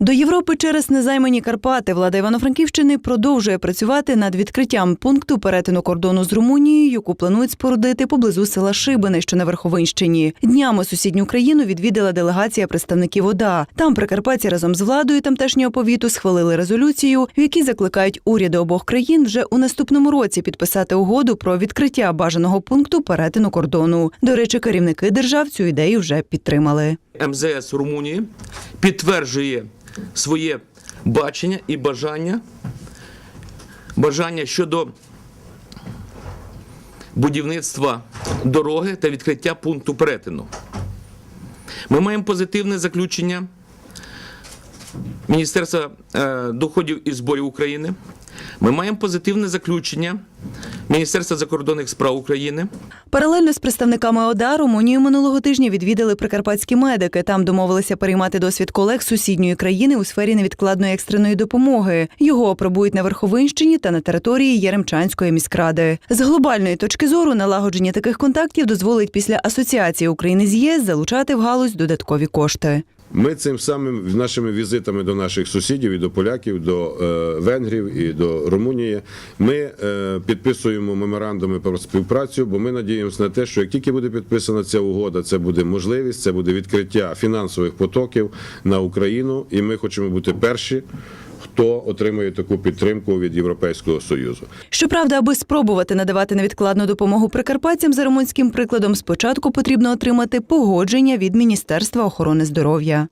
До Європи через незаймані Карпати влада Івано-Франківщини продовжує працювати над відкриттям пункту перетину кордону з Румунією, яку планують спорудити поблизу села Шибини, що на Верховинщині. Днями сусідню країну відвідала делегація представників ОДА. Там прикарпатці разом з владою тамтешнього повіту схвалили резолюцію, в якій закликають уряди обох країн вже у наступному році підписати угоду про відкриття бажаного пункту перетину кордону. До речі, керівники держав цю ідею вже підтримали. МЗС Румунії підтверджує своє бачення і бажання, бажання щодо будівництва дороги та відкриття пункту перетину. Ми маємо позитивне заключення Міністерства е, доходів і зборів України. Ми маємо позитивне заключення Міністерства закордонних справ України. Паралельно з представниками ОДА Румунію минулого тижня відвідали прикарпатські медики. Там домовилися переймати досвід колег сусідньої країни у сфері невідкладної екстреної допомоги. Його опробують на Верховинщині та на території Яремчанської міськради. З глобальної точки зору налагодження таких контактів дозволить після асоціації України з ЄС залучати в галузь додаткові кошти. Ми цим самим нашими візитами до наших сусідів, і до поляків, до е, венгрів і до Румунії, ми е, підписуємо меморандуми про співпрацю, бо ми надіємося на те, що як тільки буде підписана ця угода, це буде можливість, це буде відкриття фінансових потоків на Україну, і ми хочемо бути перші. Хто отримує таку підтримку від Європейського союзу? Щоправда, аби спробувати надавати невідкладну допомогу прикарпатцям за румунським прикладом, спочатку потрібно отримати погодження від Міністерства охорони здоров'я.